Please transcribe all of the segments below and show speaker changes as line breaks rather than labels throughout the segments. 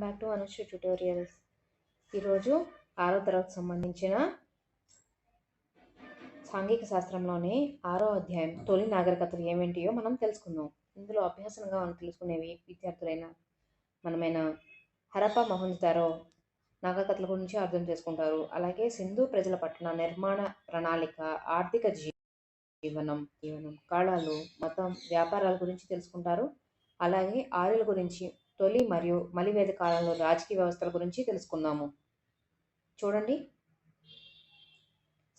Back to Anusri tutorials ఈరోజు ఆరో తరగతికి సంబంధించిన సాంఘిక శాస్త్రంలోని ఆరో అధ్యాయం తొలి నాగరికతలు ఏమేంటియో మనం తెలుసుకుందాం. ఇందులో అభ్యాసంగా మనం తెలుసుకునేవి విద్యార్థులైన మనమైన హరప్ప మహంజారో నాగరికతల గురించి అర్థం చేసుకుంటారు. అలాగే సింధు ప్రజల పట్టణ నిర్మాణ ప్రణాళిక ఆర్థిక జీవనం జీవనం కళలు మతం వ్యాపారాల గురించి తెలుసుకుంటారు. అలాగే ఆర్యుల గురించి తొలి మరియు మలివేద కాలంలో రాజకీయ వ్యవస్థల గురించి తెలుసుకుందాము. చూడండి.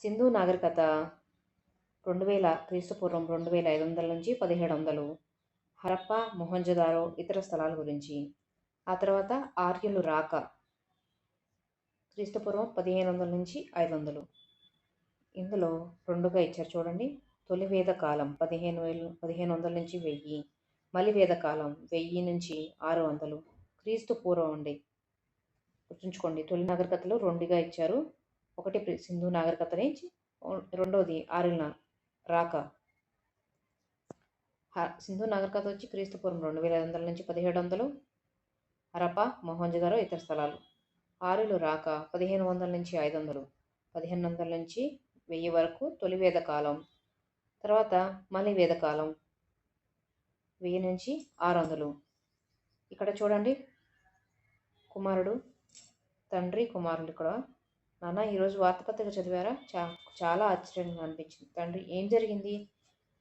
సింధు నాగరికత రెండు వేల క్రీస్తుపూర్వం రెండు వేల ఐదు వందల నుంచి పదిహేడు వందలు. హరప్ప మొహంజదారో ఇతర స్థలాల గురించి. ఆ తర్వాత ఆర్యులు రాక. క్రీస్తుపూర్వం పదిహేను వందల నుంచి ఐదు వందలు. ఇందులో రెండుగా ఇచ్చారు చూడండి. తొలి వేద కాలం పదిహేను వేలు పదిహేను వందల నుంచి వెయ్యి. మలివేద కాలం వెయ్యి నుంచి ఆరు వందలు. క్రీస్తు పూర్వం ఉండే. గుర్తుంచుకోండి తొలి నాగరికతలు రెండుగా ఇచ్చారు. ఒకటి సింధు నాగరికత నుంచి రెండవది ఆరుల రాక. సింధు నాగరికత వచ్చి క్రీస్తు పూర్వం రెండు వేల ఐదు వందల నుంచి పదిహేడు వందలు. హరప మొహంజదారో ఇతర స్థలాలు. ఆరులు రాక పదిహేను వందల నుంచి ఐదు వందలు. పదిహేను వందల నుంచి వెయ్యి వరకు తొలి వేద కాలం తర్వాత మలి వేద కాలం వెయ్యి నుంచి ఆరు వందలు. ఇక్కడ చూడండి. కుమారుడు తండ్రి కుమారుడు ఇక్కడ. నాన్న ఈరోజు వార్తాపత్రిక చదివారా? చా చాలా ఆశ్చర్యంగా అనిపించింది. తండ్రి ఏం జరిగింది?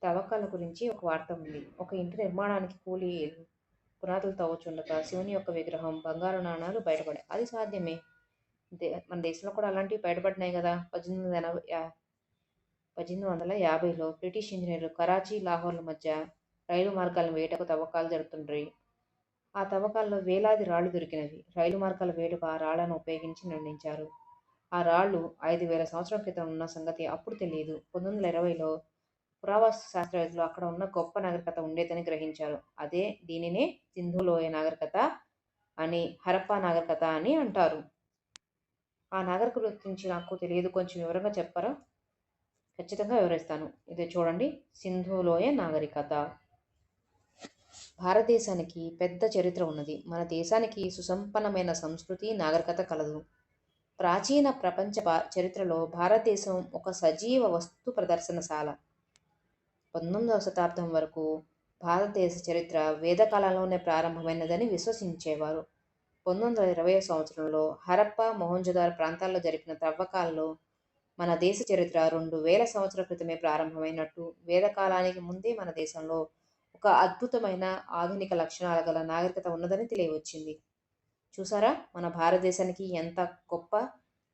తవ్వకాల గురించి ఒక వార్త ఉంది. ఒక ఇంటి నిర్మాణానికి కూలీ పునాదులు తవ్వుచుండగా శివుని యొక్క విగ్రహం బంగారు నాణాలు బయటపడాయి అది సాధ్యమే. దే మన దేశంలో కూడా అలాంటివి బయటపడినాయి కదా. పద్దెనిమిది వందల ఎనభై పద్దెనిమిది వందల యాభైలో బ్రిటిష్ ఇంజనీర్లు కరాచీ లాహోర్ల మధ్య రైలు మార్గాలను వేటకు తవ్వకాలు జరుపుతుండ్రి. ఆ తవ్వకాల్లో వేలాది రాళ్ళు దొరికినవి. రైలు మార్గాల వేటకు ఆ రాళ్ళను ఉపయోగించి నిర్ణయించారు. ఆ రాళ్ళు ఐదు వేల సంవత్సరాల క్రితం ఉన్న సంగతి అప్పుడు తెలియదు. పంతొమ్మిది వందల ఇరవైలో పురావస్తు శాస్త్రవేత్తలు అక్కడ ఉన్న గొప్ప నాగరికత ఉండేదని గ్రహించారు. అదే దీనినే సింధు లోయ నాగరికత అని హరప్పా నాగరికత అని అంటారు. ఆ నాగరికత గురించి నాకు తెలియదు. కొంచెం వివరంగా చెప్పరా? ఖచ్చితంగా వివరిస్తాను. ఇది చూడండి. సింధు లోయ నాగరికత. భారతదేశానికి పెద్ద చరిత్ర ఉన్నది. మన దేశానికి సుసంపన్నమైన సంస్కృతి నాగరికత కలదు. ప్రాచీన ప్రపంచ భా- చరిత్రలో భారతదేశం ఒక సజీవ వస్తు ప్రదర్శనశాల. పంతొమ్మిదవ శతాబ్దం వరకు భారతదేశ చరిత్ర వేదకాలంలోనే ప్రారంభమైనదని విశ్వసించేవారు. పంతొమ్మిది వందల ఇరవై సంవత్సరంలో హరప్ప మొహంజదార్ ప్రాంతాల్లో జరిపిన తవ్వకాల్లో మన దేశ చరిత్ర రెండు వేల సంవత్సరాల క్రితమే ప్రారంభమైనట్టు వేదకాలానికి ముందే మన దేశంలో ఒక అద్భుతమైన ఆధునిక లక్షణాల గల నాగరికత ఉన్నదని తెలియవచ్చింది. చూసారా? మన భారతదేశానికి ఎంత గొప్ప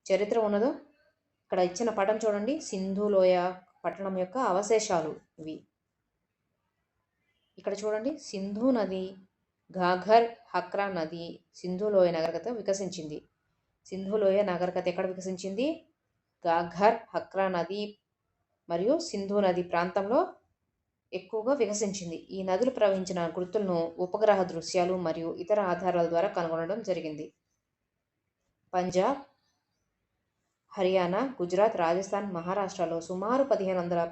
చరిత్ర ఉన్నదో? ఇక్కడ ఇచ్చిన పటం చూడండి. సింధు లోయ పట్టణం యొక్క అవశేషాలు ఇవి. ఇక్కడ చూడండి. సింధు నది ఘాఘర్ హక్రా నది సింధు లోయ నాగరికత వికసించింది. సింధు లోయ నాగరికత ఎక్కడ వికసించింది? ఘాఘర్ హక్రా నది మరియు సింధు నది ప్రాంతంలో ఎక్కువగా వికసించింది. ఈ నదులు ప్రవహించిన గుర్తులను ఉపగ్రహ దృశ్యాలు మరియు ఇతర ఆధారాల ద్వారా కనుగొనడం జరిగింది. పంజాబ్ హర్యానా గుజరాత్ రాజస్థాన్ మహారాష్ట్రలో సుమారు పదిహేను వందల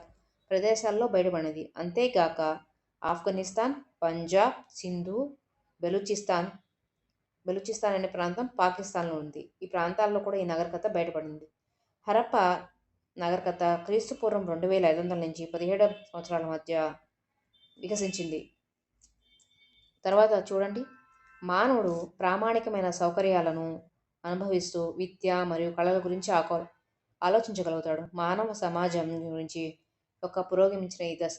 ప్రదేశాల్లో బయటపడినది అంతేగాక ఆఫ్ఘనిస్తాన్ పంజాబ్ సింధు బెలూచిస్తాన్ బెలూచిస్తాన్ అనే ప్రాంతం పాకిస్తాన్లో ఉంది. ఈ ప్రాంతాల్లో కూడా ఈ నగరకథ బయటపడింది. హరప్ప నాగరికత క్రీస్తుపూర్వం రెండు వేల ఐదు వందల నుంచి పదిహేడు సంవత్సరాల మధ్య వికసించింది. తర్వాత చూడండి. మానవుడు ప్రామాణికమైన సౌకర్యాలను అనుభవిస్తూ విద్య మరియు కళల గురించి ఆకో ఆలోచించగలుగుతాడు. మానవ సమాజం గురించి ఒక పురోగమించిన ఈ దశ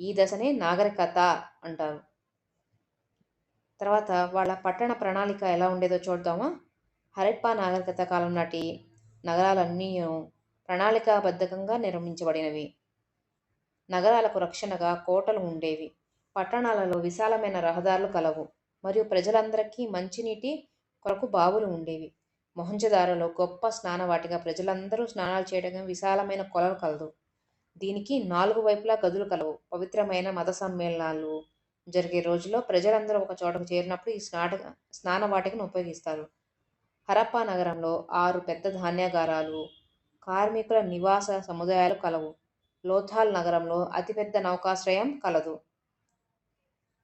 ఈ దశనే నాగరికత అంటారు. తర్వాత వాళ్ళ పట్టణ ప్రణాళిక ఎలా ఉండేదో చూద్దామా. హరప్పా నాగరికత కాలం నాటి నగరాలన్నీ ప్రణాళికాబద్ధకంగా నిర్మించబడినవి. నగరాలకు రక్షణగా కోటలు ఉండేవి. పట్టణాలలో విశాలమైన రహదారులు కలవు. మరియు ప్రజలందరికీ మంచినీటి కొరకు బావులు ఉండేవి. మొహంజదారలో గొప్ప స్నానవాటిగా ప్రజలందరూ స్నానాలు చేయడం విశాలమైన కొలలు కలదు. దీనికి నాలుగు వైపులా గదులు కలవు. పవిత్రమైన మత సమ్మేళనాలు జరిగే రోజుల్లో ప్రజలందరూ ఒక చోటకు చేరినప్పుడు ఈ స్నాట స్నానవాటికను ఉపయోగిస్తారు. హరప్పా నగరంలో ఆరు పెద్ద ధాన్యాగారాలు కార్మికుల నివాస సముదాయాలు కలవు. లోథాల్ నగరంలో అతిపెద్ద నౌకాశ్రయం కలదు.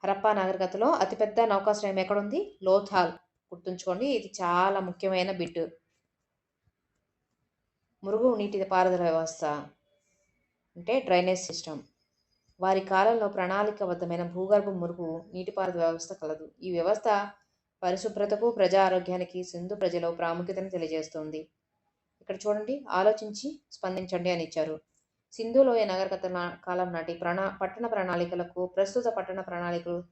హరప్పా నాగరికతలో అతిపెద్ద నౌకాశ్రయం ఎక్కడుంది? లోథాల్. గుర్తుంచుకోండి ఇది చాలా ముఖ్యమైన బిట్ మురుగు నీటి పారుదల వ్యవస్థ అంటే డ్రైనేజ్ సిస్టమ్. వారి కాలంలో ప్రణాళికబద్ధమైన భూగర్భ మురుగు నీటిపారుదల వ్యవస్థ కలదు. ఈ వ్యవస్థ పరిశుభ్రతకు ప్రజా ఆరోగ్యానికి సింధు ప్రజలో ప్రాముఖ్యతను తెలియజేస్తుంది. ఇక్కడ చూడండి ఆలోచించి స్పందించండి అని ఇచ్చారు. సింధు లోయ నాగరికత నా- కాలం నాటి ప్రణా పట్టణ ప్రణాళికలకు ప్రస్తుత పట్టణ ప్రణాళికలు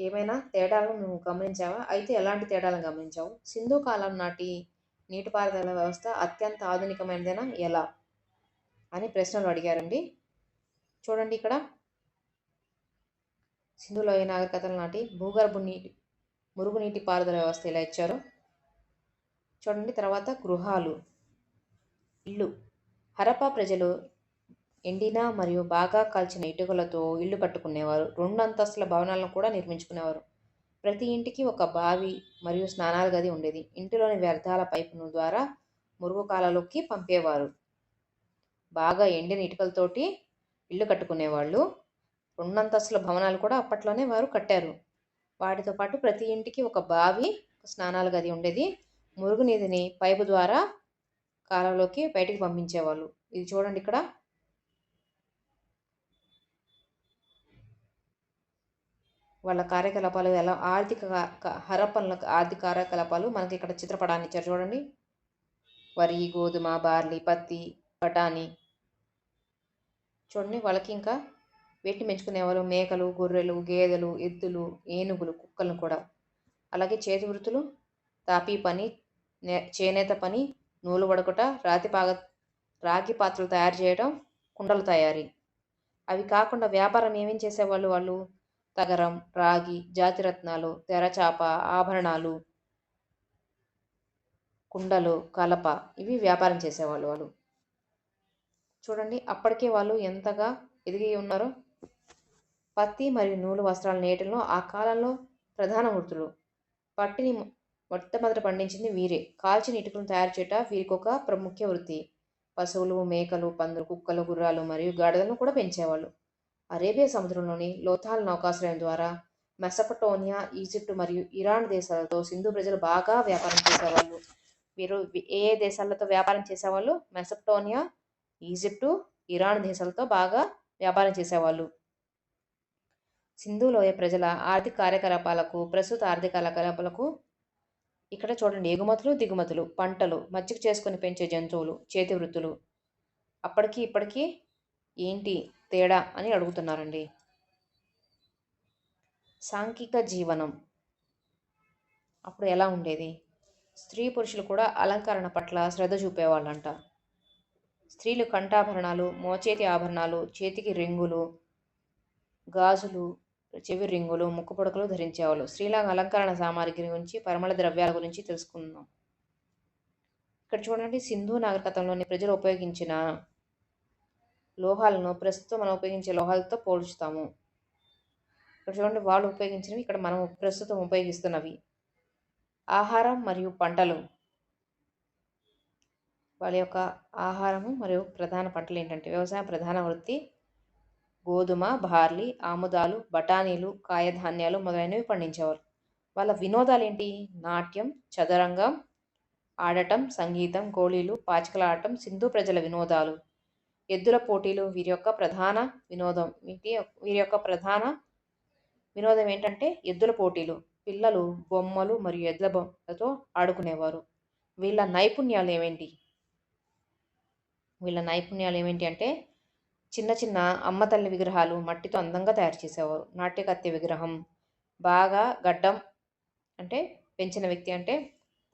ఏమైనా తేడాలను నువ్వు గమనించావా? అయితే ఎలాంటి తేడాలను గమనించావు? సింధు కాలం నాటి నీటిపారుదల వ్యవస్థ అత్యంత ఆధునికమైనదేనా? ఎలా? అని ప్రశ్నలు అడిగారండి. చూడండి ఇక్కడ. సింధు లోయ నాగరికతల నాటి భూగర్భ నీటి మురుగునీటి పారుదల వ్యవస్థ ఇలా ఇచ్చారు. చూడండి తర్వాత గృహాలు. ఇల్లు. హరప్పా ప్రజలు ఎండిన మరియు బాగా కాల్చిన ఇటుకలతో ఇల్లు కట్టుకునేవారు రెండు అంతస్తుల భవనాలను కూడా నిర్మించుకునేవారు. ప్రతి ఇంటికి ఒక బావి మరియు స్నానాల గది ఉండేది. ఇంటిలోని వ్యర్థాల పైపును ద్వారా మురుగు కాలలోకి పంపేవారు. బాగా ఎండిన ఇటుకలతోటి ఇల్లు కట్టుకునేవాళ్ళు. రెండు అంతస్తుల భవనాలు కూడా అప్పట్లోనే వారు కట్టారు. వాటితో పాటు ప్రతి ఇంటికి ఒక బావి స్నానాల గది ఉండేది. మురుగునీటిని పైపు ద్వారా కాలంలోకి బయటికి పంపించేవాళ్ళు. ఇది చూడండి ఇక్కడ. వాళ్ళ కార్యకలాపాలు ఎలా ఆర్థిక కా- హరప్పన్ల ఆర్థిక కార్యకలాపాలు మనకి ఇక్కడ చిత్రపటాన్ని ఇచ్చారు చూడండి. వరి గోధుమ బార్లీ పత్తి బఠానీ. చూడండి వాళ్ళకి ఇంకా వీటిని పెంచుకునేవాళ్ళు? మేకలు గొర్రెలు గేదెలు ఎద్దులు ఏనుగులు కుక్కలను కూడా. అలాగే చేతి వృత్తులు తాపీ పని నే- చేనేత పని నూలు వడకట రాతి పాగ రాగి పాత్రలు తయారు చేయడం కుండలు తయారీ. అవి కాకుండా వ్యాపారం ఏమేం చేసేవాళ్ళు వాళ్ళు? తగరం రాగి జాతిరత్నాలు తెరచాప ఆభరణాలు కుండలు కలప ఇవి వ్యాపారం చేసేవాళ్ళు వాళ్ళు. చూడండి అప్పటికే వాళ్ళు ఎంతగా ఎదిగి ఉన్నారో పత్తి మరియు నూలు వస్త్రాల నేయటంలో ఆ కాలంలో ప్రధాన వృత్తులు. పట్టిని మొట్టమొదట పండించింది వీరే. కాల్చిన ఇటుకలను తయారు చేయట వీరికి ఒక ప్రముఖ వృత్తి. పశువులు మేకలు పందులు కుక్కలు గుర్రాలు మరియు గాడిదలను కూడా పెంచేవాళ్ళు. అరేబియా సముద్రంలోని లోథాల్ నౌకాశ్రయం ద్వారా మెసపటోనియా ఈజిప్ట్ మరియు ఇరాన్ దేశాలతో సింధు ప్రజలు బాగా వ్యాపారం చేసేవాళ్ళు. వీరు ఏ ఏ దేశాలతో వ్యాపారం చేసేవాళ్ళు? మెసపటోనియా ఈజిప్టు ఇరాన్ దేశాలతో బాగా వ్యాపారం చేసేవాళ్ళు. సింధు లోయ ప్రజల ఆర్థిక కార్యకలాపాలకు ప్రస్తుత ఆర్థిక కార్యకలాపాలకు ఇక్కడ చూడండి ఎగుమతులు దిగుమతులు పంటలు మచ్చిక చేసుకొని పెంచే జంతువులు చేతి వృత్తులు. అప్పటికి ఇప్పటికీ ఏంటి తేడా అని అడుగుతున్నారండి. సాంఘిక జీవనం. అప్పుడు ఎలా ఉండేది? స్త్రీ పురుషులు కూడా అలంకరణ పట్ల శ్రద్ధ చూపేవాళ్ళంట. స్త్రీలు కంఠాభరణాలు మోచేతి ఆభరణాలు చేతికి రింగులు గాజులు చెవి రింగులు ముక్కు పొడకలు ధరించేవాళ్ళు. స్త్రీల అలంకరణ సామాగ్రి గురించి పరిమళ ద్రవ్యాల గురించి తెలుసుకుందాం. ఇక్కడ చూడండి సింధు నాగరికతంలోని ప్రజలు ఉపయోగించిన లోహాలను ప్రస్తుతం మనం ఉపయోగించే లోహాలతో పోల్చుతాము. ఇక్కడ చూడండి వాళ్ళు ఉపయోగించినవి ఇక్కడ మనం ప్రస్తుతం ఉపయోగిస్తున్నవి. ఆహారం మరియు పంటలు. వాళ్ళ యొక్క ఆహారము మరియు ప్రధాన పంటలు ఏంటంటే వ్యవసాయం ప్రధాన వృత్తి గోధుమ బార్లీ ఆముదాలు బఠానీలు కాయధాన్యాలు మొదలైనవి పండించేవారు. వాళ్ళ వినోదాలు ఏంటి నాట్యం చదరంగం ఆడటం సంగీతం గోళీలు పాచికలాడటం సింధు ప్రజల వినోదాలు ఎద్దుల పోటీలు వీరి యొక్క ప్రధాన వినోదం వీటి వీరి యొక్క ప్రధాన వినోదం ఏంటంటే ఎద్దుల పోటీలు. పిల్లలు బొమ్మలు మరియు ఎద్దుల బొమ్మలతో ఆడుకునేవారు. వీళ్ళ నైపుణ్యాలు ఏమేంటి వీళ్ళ నైపుణ్యాలు ఏమేంటి అంటే చిన్న చిన్న అమ్మ తల్లి విగ్రహాలు మట్టితో అందంగా తయారు చేసేవారు. నాట్యకత్య విగ్రహం బాగా గడ్డం అంటే పెంచిన వ్యక్తి అంటే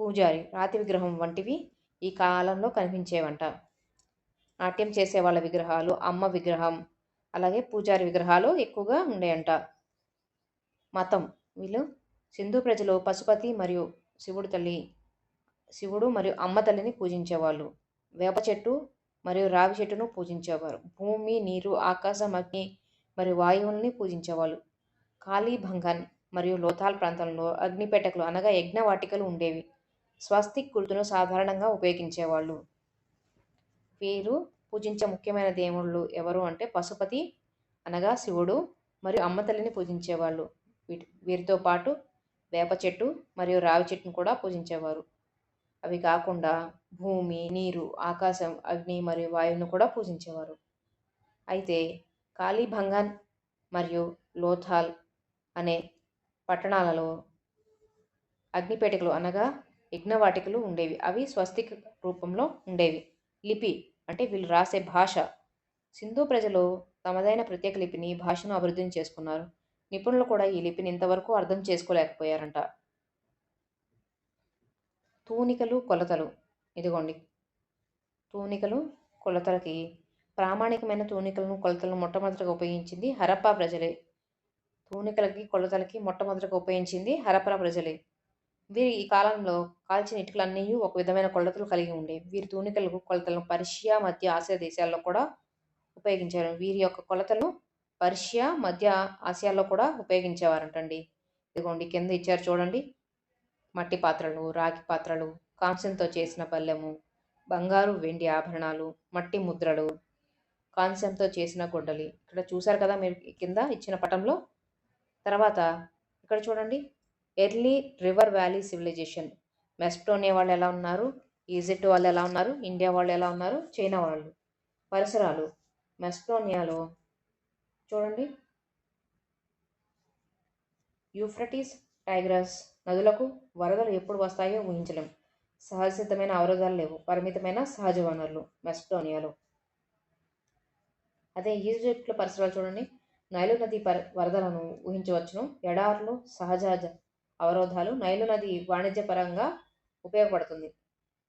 పూజారి రాతి విగ్రహం వంటివి ఈ కాలంలో కనిపించేవంట. నాట్యం చేసే వాళ్ళ విగ్రహాలు అమ్మ విగ్రహం అలాగే పూజారి విగ్రహాలు ఎక్కువగా ఉండేయంట. మతం వీళ్ళు సింధు ప్రజలు పశుపతి మరియు శివుడు తల్లి శివుడు మరియు అమ్మ తల్లిని పూజించేవాళ్ళు. వేప చెట్టు మరియు రావి చెట్టును పూజించేవారు. భూమి నీరు ఆకాశం అగ్ని మరియు వాయువుల్ని పూజించేవాళ్ళు. కాళీ భంగన్ మరియు లోథాల్ ప్రాంతంలో అగ్నిపేటకులు అనగా యజ్ఞ వాటికలు ఉండేవి. స్వస్తిక్ గుర్తును సాధారణంగా ఉపయోగించేవాళ్ళు. వీరు పూజించే ముఖ్యమైన దేవుళ్ళు ఎవరు అంటే పశుపతి అనగా శివుడు మరియు అమ్మ తల్లిని పూజించేవాళ్ళు. వీటి వీరితో పాటు వేప చెట్టు మరియు రావి చెట్టును కూడా పూజించేవారు. అవి కాకుండా భూమి నీరు ఆకాశం అగ్ని మరియు వాయువును కూడా పూజించేవారు. అయితే కాళీభంగన్ మరియు లోథాల్ అనే పట్టణాలలో అగ్నిపేటికలు అనగా యజ్ఞవాటికలు ఉండేవి. అవి స్వస్తిక రూపంలో ఉండేవి. లిపి అంటే వీళ్ళు రాసే భాష. సింధు ప్రజలు తమదైన ప్రత్యేక లిపిని భాషను అభివృద్ధి చేసుకున్నారు. నిపుణులు కూడా ఈ లిపిని ఇంతవరకు అర్థం చేసుకోలేకపోయారంట. తూనికలు కొలతలు. ఇదిగోండి. తూనికలు కొలతలకి ప్రామాణికమైన తూనికలను కొలతలను మొట్టమొదటిగా ఉపయోగించింది హరప్పా ప్రజలే. తూనికలకి కొలతలకి మొట్టమొదటిగా ఉపయోగించింది హరప్పా ప్రజలే. వీరి ఈ కాలంలో కాల్చిన ఇటుకలన్నీ ఒక విధమైన కొలతలు కలిగి ఉండే. వీరి తూనికలకు కొలతలను పర్షియా మధ్య ఆసియా దేశాల్లో కూడా ఉపయోగించారు. వీరి యొక్క కొలతలను పర్షియా మధ్య ఆసియాలో కూడా ఉపయోగించేవారంటండి. ఇదిగోండి కింద ఇచ్చారు చూడండి. మట్టి పాత్రలు రాగి పాత్రలు కాంస్యంతో చేసిన పళ్ళెము బంగారు వెండి ఆభరణాలు మట్టి ముద్రలు కాంస్యంతో చేసిన గొడ్డలి. ఇక్కడ చూశారు కదా మీరు కింద ఇచ్చిన పటంలో? తర్వాత ఇక్కడ చూడండి. Early river valley civilization. మెస్టోనియా వాళ్ళు ఎలా ఉన్నారు? ఈజిప్ట్ వాళ్ళు ఎలా ఉన్నారు? ఇండియా వాళ్ళు ఎలా ఉన్నారు? చైనా వాళ్ళు. పరిసరాలు. మెస్టోనియాలో చూడండి. యూఫ్రటీస్ టైగ్రస్ నదులకు వరదలు ఎప్పుడు వస్తాయో ఊహించలేం. సహజసిద్ధమైన అవరోధాలు లేవు. పరిమితమైన సహజ వనరులు. మెస్టోనియాలో. అదే ఈజిప్ట్లో పరిసరాలు చూడండి. నైలు నది పర వరదలను ఊహించవచ్చును. ఎడార్లు సహజ అవరోధాలు నైలు నది వాణిజ్యపరంగా ఉపయోగపడుతుంది.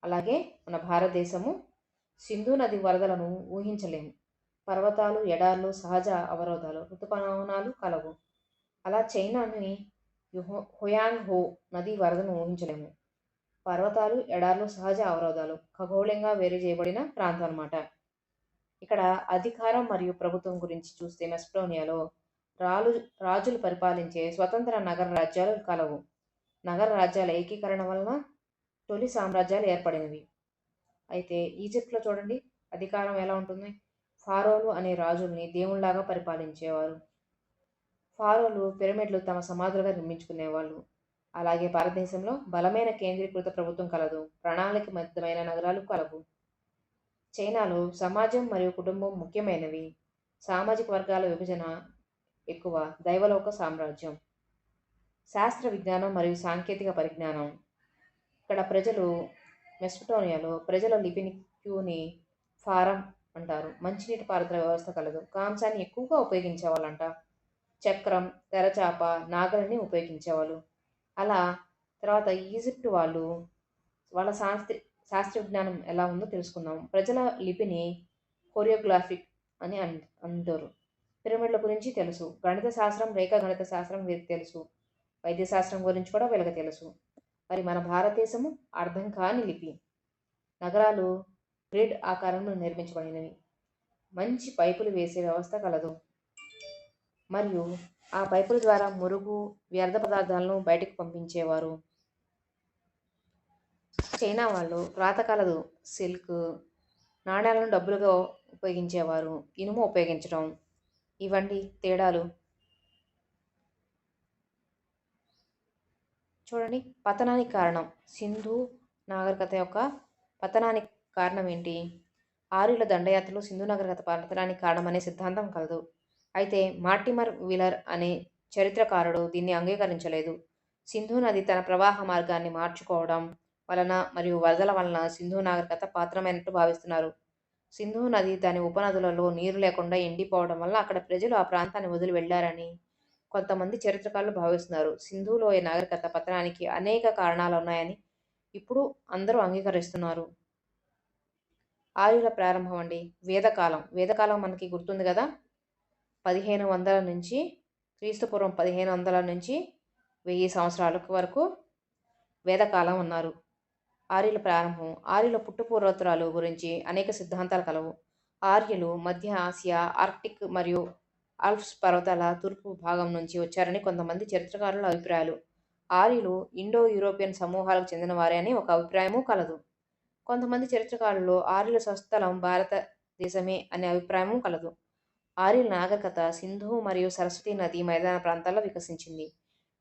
అలాగే మన భారతదేశము సింధు నది వరదలను ఊహించలేము. పర్వతాలు ఎడార్లు సహజ అవరోధాలు ఋతుపవనాలు కలవు. అలా చైనాని యుహో- హుయాంగ్ హో నది వరదను ఊహించలేము. పర్వతాలు ఎడార్లు సహజ అవరోధాలు ఖగోళంగా వేరు చేయబడిన ప్రాంతం అన్నమాట. ఇక్కడ అధికారం మరియు ప్రభుత్వం గురించి చూస్తే మెస్ప్లోనియాలో రాలు రాజులు పరిపాలించే స్వతంత్ర నగర రాజ్యాలు కలవు. నగర రాజ్యాల ఏకీకరణ వలన తొలి సామ్రాజ్యాలు ఏర్పడినవి. అయితే ఈజిప్ట్లో చూడండి అధికారం ఎలా ఉంటుంది? ఫారోలు అనే రాజుల్ని దేవుళ్ళాగా పరిపాలించేవారు. ఫారోలు పిరమిడ్లు తమ సమాధులుగా నిర్మించుకునేవాళ్ళు. అలాగే భారతదేశంలో బలమైన కేంద్రీకృత ప్రభుత్వం కలదు ప్రణాళికబద్ధమైన నగరాలు కలవు. చైనాలో సమాజం మరియు కుటుంబం ముఖ్యమైనవి. సామాజిక వర్గాల విభజన ఎక్కువ దైవలోక సామ్రాజ్యం. శాస్త్ర విజ్ఞానం మరియు సాంకేతిక పరిజ్ఞానం. ఇక్కడ ప్రజలు మెస్పటోనియాలో ప్రజల లిపిని క్యూని ఫారం అంటారు. మంచినీటి పారుదల వ్యవస్థ కలదు. కాంసాన్ని ఎక్కువగా ఉపయోగించేవాళ్ళంట. చక్రం తెరచాప నాగలిని ఉపయోగించేవాళ్ళు. అలా తర్వాత ఈజిప్ట్ వాళ్ళు వాళ్ళ శాస్త్ర శాస్త్ర విజ్ఞానం ఎలా ఉందో తెలుసుకుందాం. ప్రజల లిపిని కొరియోగ్రాఫిక్ అని అన్ అంటారు. పిరమిడ్ల గురించి తెలుసు. గణిత శాస్త్రం రేఖా గణిత శాస్త్రం వీరికి తెలుసు. వైద్య శాస్త్రం గురించి కూడా వీళ్ళకి తెలుసు. మరి మన భారతదేశము అర్థం కాని లిపి. నగరాలు గ్రిడ్ ఆకారంలో నిర్మించబడినవి. మంచి పైపులు వేసే వ్యవస్థ కలదు. మరియు ఆ పైపుల ద్వారా మురుగు వ్యర్థ పదార్థాలను బయటకు పంపించేవారు. చైనా వాళ్ళు రాత సిల్క్ నాణ్యాలను డబ్బులుగా ఉపయోగించేవారు. ఇనుము ఉపయోగించడం. ఇవండి తేడాలు. చూడండి పతనానికి కారణం. సింధు నాగరికత యొక్క పతనానికి కారణం ఏంటి? ఆర్యుల దండయాత్రలు సింధు నాగరికత పతనానికి కారణం అనే సిద్ధాంతం కలదు. అయితే మార్టిమర్ విలర్ అనే చరిత్రకారుడు దీన్ని అంగీకరించలేదు. సింధు నది తన ప్రవాహ మార్గాన్ని మార్చుకోవడం వలన మరియు వరదల వలన సింధు నాగరికత పాత్రమైనట్టు భావిస్తున్నారు. సింధు నది దాని ఉపనదులలో నీరు లేకుండా ఎండిపోవడం వల్ల అక్కడ ప్రజలు ఆ ప్రాంతాన్ని వదిలి వెళ్ళారని కొంతమంది చరిత్రకారులు భావిస్తున్నారు. సింధు లోయ నాగరికత పతనానికి అనేక కారణాలు ఉన్నాయని ఇప్పుడు అందరూ అంగీకరిస్తున్నారు. ఆయుల ప్రారంభం అండి. వేదకాలం. వేదకాలం మనకి గుర్తుంది కదా? పదిహేను వందల నుంచి క్రీస్తుపూర్వం పదిహేను వందల నుంచి వెయ్యి సంవత్సరాల వరకు వేదకాలం ఉన్నారు. ఆర్యుల ప్రారంభం ఆర్యుల పుట్టుపూర్వోత్తరాలు గురించి అనేక సిద్ధాంతాలు కలవు. ఆర్యులు మధ్య ఆసియా ఆర్క్టిక్ మరియు ఆల్ప్స్ పర్వతాల తూర్పు భాగం నుంచి వచ్చారని కొంతమంది చరిత్రకారుల అభిప్రాయాలు. ఆర్యులు ఇండో యూరోపియన్ సమూహాలకు చెందిన వారే అని ఒక అభిప్రాయము కలదు. కొంతమంది చరిత్రకారులు ఆర్యుల స్వస్థలం భారతదేశమే అనే అభిప్రాయము కలదు. ఆర్యుల నాగరికత సింధు మరియు సరస్వతి నది మైదాన ప్రాంతాల్లో వికసించింది.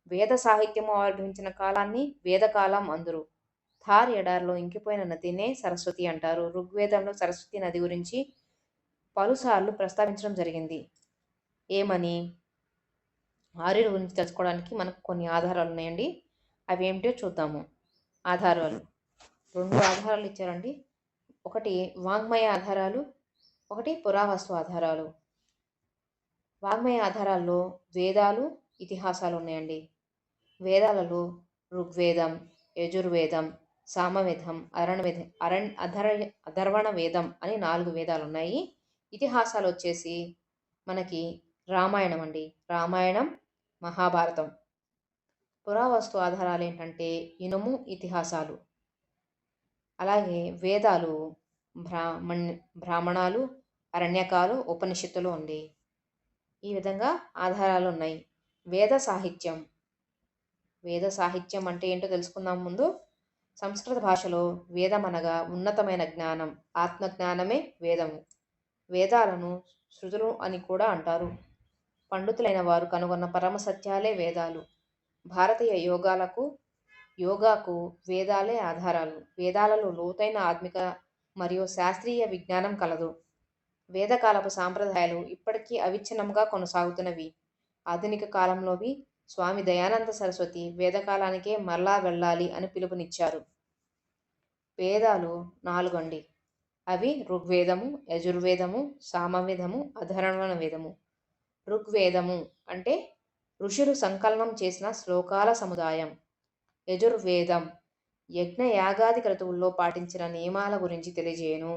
వేద సాహిత్యము ఆవిర్భవించిన కాలాన్ని వేదకాలం అందురు. థార్ ఎడార్లో ఇంకిపోయిన నదినే సరస్వతి అంటారు. ఋగ్వేదంలో సరస్వతి నది గురించి పలుసార్లు ప్రస్తావించడం జరిగింది. ఏమని? ఆర్యుల గురించి తెలుసుకోవడానికి మనకు కొన్ని ఆధారాలు ఉన్నాయండి. అవి ఏమిటో చూద్దాము. ఆధారాలు. రెండు ఆధారాలు ఇచ్చారండి. ఒకటి వాంగ్మయ ఆధారాలు ఒకటి పురావస్తు ఆధారాలు. వాంగ్మయ ఆధారాల్లో వేదాలు ఇతిహాసాలు ఉన్నాయండి వేదాలలో ఋగ్వేదం యజుర్వేదం సామవేదం అరణవేద అరణ్ అధర అధర్వణ వేదం అని నాలుగు వేదాలు ఉన్నాయి ఇతిహాసాలు వచ్చేసి మనకి రామాయణం అండి రామాయణం మహాభారతం. పురావస్తు ఆధారాలు ఏంటంటే ఇనుము ఇతిహాసాలు. అలాగే వేదాలు బ్రాహ్మణ్ బ్రాహ్మణాలు అరణ్యకాలు ఉపనిషత్తులు ఉంది ఈ విధంగా ఆధారాలు ఉన్నాయి వేద సాహిత్యం. వేద సాహిత్యం అంటే ఏంటో తెలుసుకుందాం ముందు. సంస్కృత భాషలో వేదం అనగా ఉన్నతమైన జ్ఞానం ఆత్మజ్ఞానమే వేదము. వేదాలను శృతులు అని కూడా అంటారు. పండితులైన వారు కనుగొన్న పరమ సత్యాలే వేదాలు. భారతీయ యోగాలకు యోగాకు వేదాలే ఆధారాలు. వేదాలలో లోతైన ఆత్మిక మరియు శాస్త్రీయ విజ్ఞానం కలదు. వేదకాలపు సాంప్రదాయాలు ఇప్పటికీ అవిచ్ఛిన్నంగా కొనసాగుతున్నవి. ఆధునిక కాలంలోవి స్వామి దయానంద సరస్వతి వేదకాలానికే మరలా వెళ్ళాలి అని పిలుపునిచ్చారు. వేదాలు నాలుగండి. అవి ఋగ్వేదము యజుర్వేదము సామవేదము అధర్వణ వేదము. ఋగ్వేదము అంటే ఋషులు సంకలనం చేసిన శ్లోకాల సముదాయం. యజుర్వేదం యజ్ఞ యాగాది క్రతువుల్లో పాటించిన నియమాల గురించి తెలియజేయను.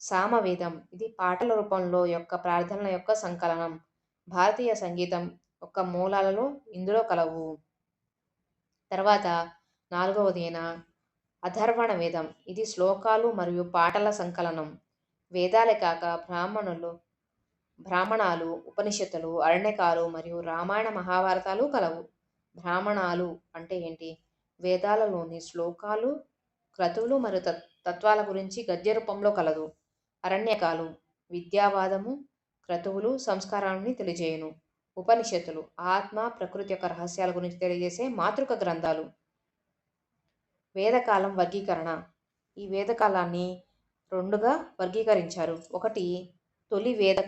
సామవేదం. ఇది పాటల రూపంలో యొక్క ప్రార్థనల యొక్క సంకలనం. భారతీయ సంగీతం యొక్క మూలాలలో ఇందులో కలవు. తర్వాత నాలుగవదైన అధర్వణ వేదం ఇది శ్లోకాలు మరియు పాటల సంకలనం. వేదాలే కాక బ్రాహ్మణులు బ్రాహ్మణాలు ఉపనిషత్తులు అరణ్యకాలు మరియు రామాయణ మహాభారతాలు కలవు. బ్రాహ్మణాలు అంటే ఏంటి? వేదాలలోని శ్లోకాలు క్రతువులు మరియు తత్ తత్వాల గురించి గద్య రూపంలో కలదు. అరణ్యకాలు విద్యావాదము క్రతువులు సంస్కారాన్ని తెలియజేయును. ఉపనిషత్తులు ఆత్మ ప్రకృతి యొక్క రహస్యాల గురించి తెలియజేసే మాతృక గ్రంథాలు. వేదకాలం వర్గీకరణ. ఈ వేదకాలాన్ని రెండుగా వర్గీకరించారు. ఒకటి తొలి వేద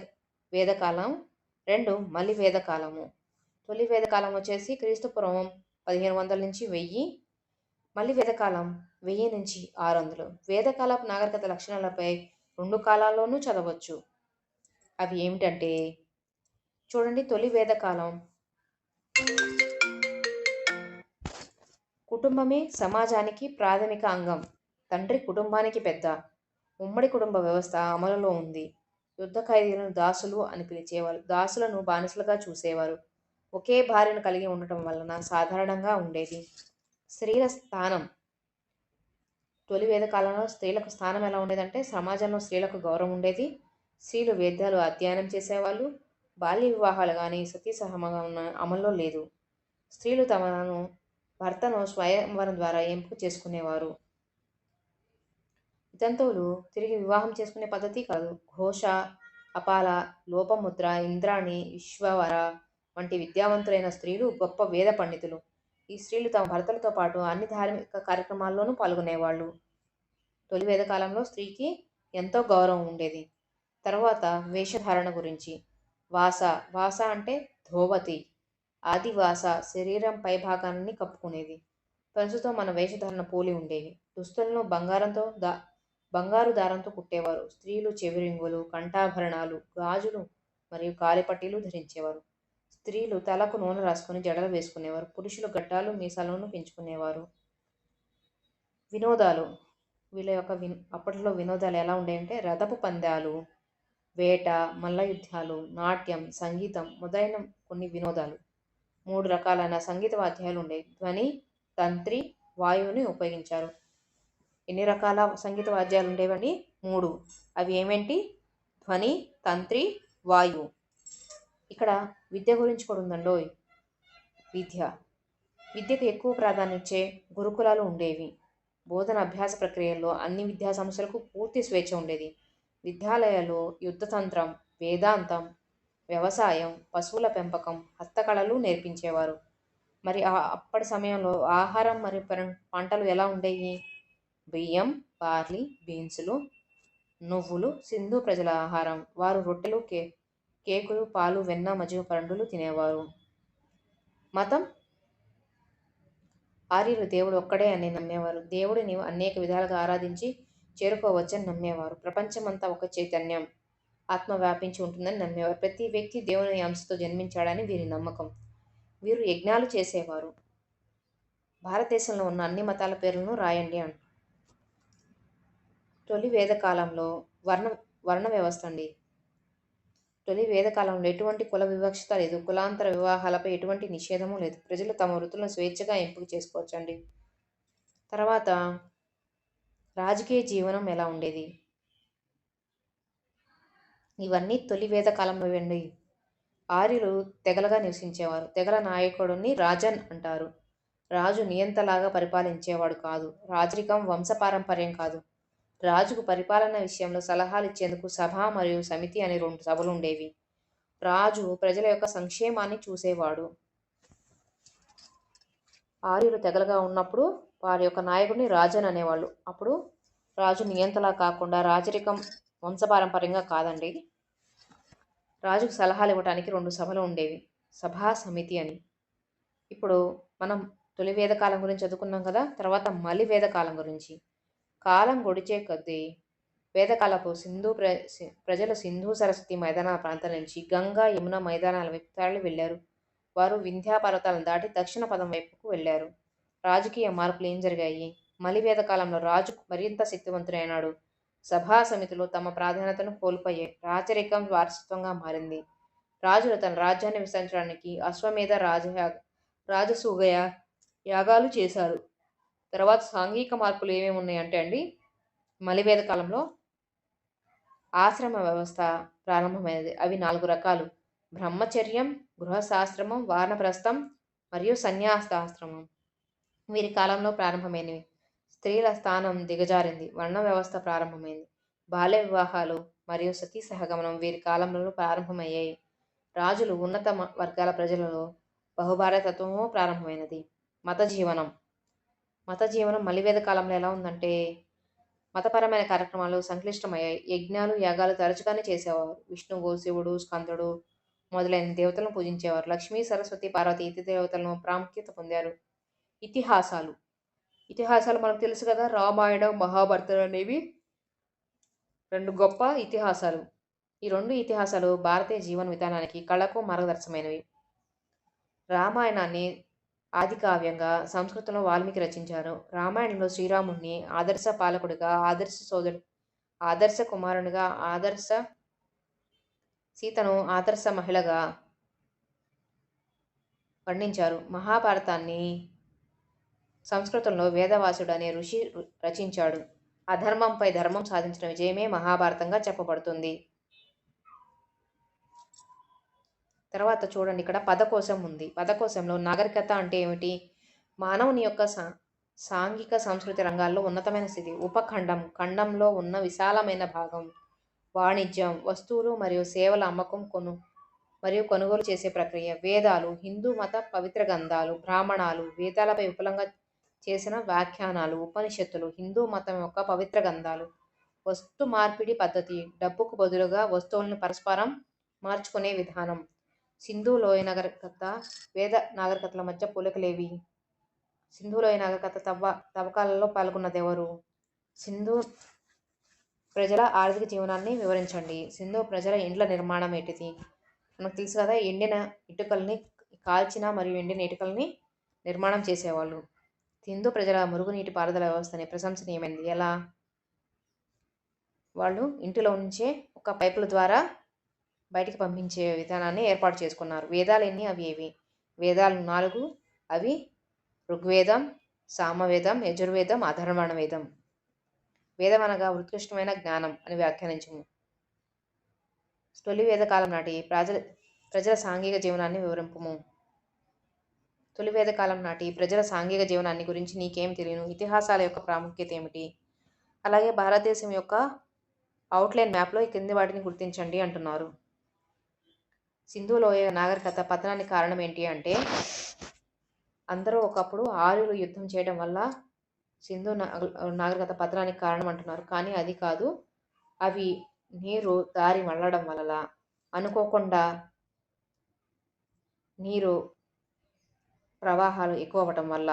వేదకాలం. రెండు మలి వేదకాలము. తొలి వేదకాలం వచ్చేసి క్రీస్తుపురం పదిహేను వందల నుంచి వెయ్యి మళ్ళీ వేదకాలం వెయ్యి నుంచి ఆరు వందలు. వేదకాలపు నాగరికత లక్షణాలపై రెండు కాలాల్లోనూ చదవచ్చు. అవి ఏమిటంటే చూడండి తొలి వేదకాలం. కుటుంబమే సమాజానికి ప్రాథమిక అంగం. తండ్రి కుటుంబానికి పెద్ద. ఉమ్మడి కుటుంబ వ్యవస్థ అమలులో ఉంది. యుద్ధ ఖైదీలను దాసులు అని పిలిచేవారు. దాసులను బానిసలుగా చూసేవారు. ఒకే భార్యను కలిగి ఉండటం వలన సాధారణంగా ఉండేది. స్త్రీల స్థానం. తొలి వేద కాలంలో స్త్రీలకు స్థానం ఎలా ఉండేదంటే సమాజంలో స్త్రీలకు గౌరవం ఉండేది. స్త్రీలు వేద్యాలు అధ్యయనం చేసేవాళ్ళు. బాల్య వివాహాలు కానీ సతీ సహమగం అమల్లో లేదు. స్త్రీలు తమను భర్తను స్వయంవరం ద్వారా ఎంపిక చేసుకునేవారు. జంతువులు తిరిగి వివాహం చేసుకునే పద్ధతి కాదు. ఘోష అపాల లోపముద్ర ఇంద్రాణి విశ్వవర వంటి విద్యావంతులైన స్త్రీలు గొప్ప వేద పండితులు. ఈ స్త్రీలు తమ భర్తలతో పాటు అన్ని ధార్మిక కార్యక్రమాల్లోనూ పాల్గొనేవాళ్ళు. తొలి వేదకాలంలో స్త్రీకి ఎంతో గౌరవం ఉండేది. తర్వాత వేషధారణ గురించి. వాస వాస అంటే ధోవతి ఆదివాస శరీరం పై భాగాన్ని కప్పుకునేది. ప్రస్తుతం మన వేషధారణ పోలి ఉండేవి. దుస్తులను బంగారంతో దా బంగారు దారంతో కుట్టేవారు. స్త్రీలు చెవిరింగులు కంఠాభరణాలు గాజులు మరియు కాలిపట్టీలు ధరించేవారు. స్త్రీలు తలకు నూనె రాసుకుని జడలు వేసుకునేవారు. పురుషులు గడ్డాలు మీసాలను పెంచుకునేవారు. వినోదాలు. వీళ్ళ యొక్క విన్ అప్పట్లో వినోదాలు ఎలా ఉండేవంటే రథపు పందాలు వేట మల్లయుద్ధాలు నాట్యం సంగీతం మొదలైన కొన్ని వినోదాలు. మూడు రకాలైన సంగీత వాద్యాలు ఉండేవి ధ్వని తంత్రి వాయువుని ఉపయోగించారు. ఎన్ని రకాల సంగీత వాద్యాలు ఉండేవని మూడు. అవి ఏమేంటి? ధ్వని తంత్రి వాయువు. ఇక్కడ విద్య గురించి కూడా ఉందండోయ్ విద్య. విద్యకు ఎక్కువ ప్రాధాన్యచ్చే గురుకులాలు ఉండేవి. బోధన అభ్యాస ప్రక్రియల్లో అన్ని విద్యా సంస్థలకు పూర్తి స్వేచ్ఛ ఉండేది. విద్యాలయాల్లో యుద్ధతంత్రం వేదాంతం వ్యవసాయం పశువుల పెంపకం హస్తకళలు నేర్పించేవారు. మరి ఆ అప్పటి సమయంలో ఆహారం మరియు పంటలు ఎలా ఉండేవి? బియ్యం బార్లీ బీన్సులు నువ్వులు సింధు ప్రజల ఆహారం. వారు రొట్టెలు కే కేకులు పాలు వెన్న మజ్జిగ పండులు తినేవారు. మతం? ఆర్యులు దేవుడు ఒక్కడే అని నమ్మేవారు. దేవుడిని అనేక విధాలుగా ఆరాధించి చేరుకోవచ్చని నమ్మేవారు. ప్రపంచమంతా ఒక చైతన్యం ఆత్మ వ్యాపించి ఉంటుందని నమ్మేవారు. ప్రతి వ్యక్తి దేవుని అంశతో జన్మించాడని వీరి నమ్మకం. వీరు యజ్ఞాలు చేసేవారు. భారతదేశంలో ఉన్న అన్ని మతాల పేర్లను రాయండి అంట తొలి వేద కాలంలో వర్ణ వర్ణ వ్యవస్థ అండి. తొలి వేదకాలంలో ఎటువంటి కుల వివక్షత లేదు. కులాంతర వివాహాలపై ఎటువంటి నిషేధము లేదు. ప్రజలు తమ వృత్తులను స్వేచ్ఛగా ఎంపిక చేసుకోవచ్చండి. తర్వాత రాజకీయ జీవనం ఎలా ఉండేది? ఇవన్నీ తొలి వేద కాలంలో అండి. ఆర్యులు తెగలుగా నివసించేవారు. తెగల నాయకుడిని రాజన్ అంటారు. రాజు నియంతలాగా పరిపాలించేవాడు కాదు. రాజరికం వంశపారంపర్యం కాదు. రాజుకు పరిపాలన విషయంలో సలహాలు ఇచ్చేందుకు సభ మరియు సమితి అనే రెండు సభలు ఉండేవి. రాజు ప్రజల యొక్క సంక్షేమాన్ని చూసేవాడు. ఆర్యులు తెగలుగా ఉన్నప్పుడు వారి యొక్క నాయకుడిని రాజన్ అనేవాళ్ళు. అప్పుడు రాజు నియంతలా కాకుండా రాజరికం వంశపారంపర్యంగా కాదండి. రాజుకు సలహాలు ఇవ్వడానికి రెండు సభలు ఉండేవి. సభా సమితి అని. ఇప్పుడు మనం తొలి వేదకాలం గురించి చదువుకున్నాం కదా తర్వాత మలి వేదకాలం గురించి. కాలం గొడిచే కొద్దీ వేదకాలపు సింధు ప్ర ప్రజలు సింధు సరస్వతి మైదానాల ప్రాంతం నుంచి గంగా యమున మైదానాల వైపు తరలి వెళ్ళారు. వారు వింధ్యా పర్వతాలను దాటి దక్షిణ పదం వైపుకు వెళ్ళారు. రాజకీయ మార్పులు ఏం జరిగాయి? మలి వేదకాలంలో రాజు మరింత శక్తివంతుడైనాడు. సభా సమితులు తమ ప్రాధాన్యతను కోల్పోయాయి రాచరికం వారసత్వంగా మారింది. రాజులు తన రాజ్యాన్ని విస్తరించడానికి అశ్వమేధ రాజ రాజసూగయ యాగాలు చేశారు. తర్వాత సాంఘిక మార్పులు ఏమేమి ఉన్నాయంటే అండి మలివేద కాలంలో ఆశ్రమ వ్యవస్థ ప్రారంభమైనది. అవి నాలుగు రకాలు. బ్రహ్మచర్యం గృహశాస్త్రమం వానప్రస్థం మరియు సన్యాసాశ్రమం. వీరి కాలంలో ప్రారంభమైనవి. స్త్రీల స్థానం దిగజారింది. వర్ణ వ్యవస్థ ప్రారంభమైంది. బాల్య వివాహాలు మరియు సతీ సహగమనం వీరి కాలంలో ప్రారంభమయ్యాయి. రాజులు ఉన్నత మ- వర్గాల ప్రజలలో బహుభారతత్వము ప్రారంభమైనది. మత జీవనం. మత జీవనం మలివేద కాలంలో ఎలా ఉందంటే మతపరమైన కార్యక్రమాలు సంక్లిష్టమయ్యాయి. యజ్ఞాలు యాగాలు తరచుగానే చేసేవారు. విష్ణువు శివుడు స్కందుడు మొదలైన దేవతలను పూజించేవారు. లక్ష్మీ సరస్వతి పార్వతి ఇతర దేవతలను ప్రాముఖ్యత పొందారు. ఇతిహాసాలు. ఇతిహాసాలు మనకు తెలుసు కదా రామాయణం మహాభారతం అనేవి రెండు గొప్ప ఇతిహాసాలు. ఈ రెండు ఇతిహాసాలు భారతీయ జీవన విధానానికి కళకు మార్గదర్శమైనవి రామాయణాన్ని ఆది కావ్యంగా సంస్కృతంలో వాల్మీకి రచించారు. రామాయణంలో శ్రీరాముణ్ణి ఆదర్శ పాలకుడిగా ఆదర్శ సోదరు ఆదర్శ కుమారునిగా ఆదర్శ సీతను ఆదర్శ మహిళగా వర్ణించారు. మహాభారతాన్ని సంస్కృతంలో వేదవాసుడు అనే ఋషి రచించాడు. అధర్మంపై ధర్మం సాధించిన విజయమే మహాభారతంగా చెప్పబడుతుంది. తర్వాత చూడండి ఇక్కడ పదకోశం ఉంది. పదకోశంలో నాగరికత అంటే ఏమిటి? మానవుని యొక్క సా సాంఘిక సంస్కృతి రంగాల్లో ఉన్నతమైన స్థితి. ఉపఖండం ఖండంలో ఉన్న విశాలమైన భాగం వాణిజ్యం వస్తువులు మరియు సేవల అమ్మకం కొను మరియు కొనుగోలు చేసే ప్రక్రియ. వేదాలు హిందూ మత పవిత్ర గ్రంథాలు బ్రాహ్మణాలు వేదాలపై విపులంగా చేసిన వ్యాఖ్యానాలు ఉపనిషత్తులు హిందూ మతం యొక్క పవిత్ర గ్రంథాలు. వస్తు మార్పిడి పద్ధతి డబ్బుకు బదులుగా వస్తువులను పరస్పరం మార్చుకునే విధానం. సింధు లోయ నాగరికత వేద నాగరికతల మధ్య పోలికలేవి? సింధు లోయ నాగరికత తవ్వ తవ్వకాలలో పాల్గొన్నది ఎవరు సింధు ప్రజల ఆర్థిక జీవనాన్ని వివరించండి. సింధు ప్రజల ఇండ్ల నిర్మాణం ఏంటిది? మనకు తెలుసు కదా ఎండిన ఇటుకల్ని కాల్చిన మరియు ఎండిన ఇటుకల్ని నిర్మాణం చేసేవాళ్ళు. సింధు ప్రజల మురుగునీటి పారుదల వ్యవస్థని ప్రశంసనీయమైనది ఎలా? వాళ్ళు ఇంటిలో ఉంచే ఒక పైపుల ద్వారా బయటికి పంపించే విధానాన్ని ఏర్పాటు చేసుకున్నారు. వేదాలు ఎన్ని? అవి ఏవి? వేదాలు నాలుగు. అవి ఋగ్వేదం సామవేదం యజుర్వేదం అధర్వణ వేదం. వేదం అనగా ఉత్కృష్టమైన జ్ఞానం అని వ్యాఖ్యానించము. తొలి వేదకాలం నాటి ప్రజల ప్రజల సాంఘిక జీవనాన్ని వివరింపము. తొలి వేదకాలం నాటి ప్రజల సాంఘిక జీవనాన్ని గురించి నీకేం తెలియను? ఇతిహాసాల యొక్క ప్రాముఖ్యత ఏమిటి? అలాగే భారతదేశం యొక్క అవుట్లైన్ మ్యాప్లో ఈ కింది వాటిని గుర్తించండి అంటున్నారు. సింధు లోయ నాగరికత పతనానికి కారణం ఏంటి అంటే అందరూ ఒకప్పుడు ఆర్యులు యుద్ధం చేయడం వల్ల సింధు నాగరికత పతనానికి కారణం అంటున్నారు. కానీ అది కాదు. అవి నీరు దారి మళ్ళడం వల్ల అనుకోకుండా నీరు ప్రవాహాలు ఎక్కువ అవ్వటం వల్ల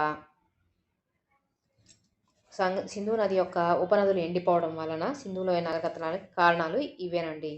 సంగ సింధు నది యొక్క ఉపనదులు ఎండిపోవడం వలన సింధులో నాగరికతనానికి కారణాలు ఇవేనండి.